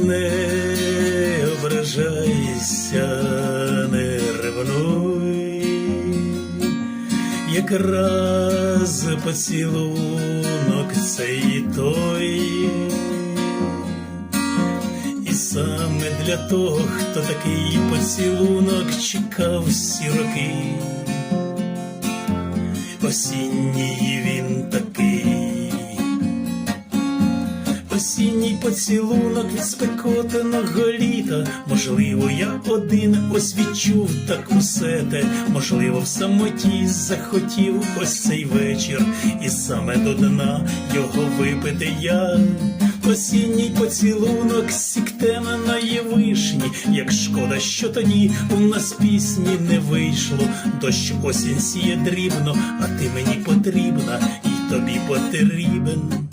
не ображайся, не ревнуй, якраз поцілунок цей той. І саме для того, хто такий поцілунок чекав всі роки. Осінній він такий, осінній поцілунок від спекотаного літа. Можливо, я один ось відчув так усе те. Можливо, в самоті захотів ось цей вечір, і саме до дна його випити я. Осінній поцілунок сіктенаної вишні, як шкода, що тоді у нас пісні не вийшло. Дощ осінь сіє дрібно, а ти мені потрібна, і тобі потрібен.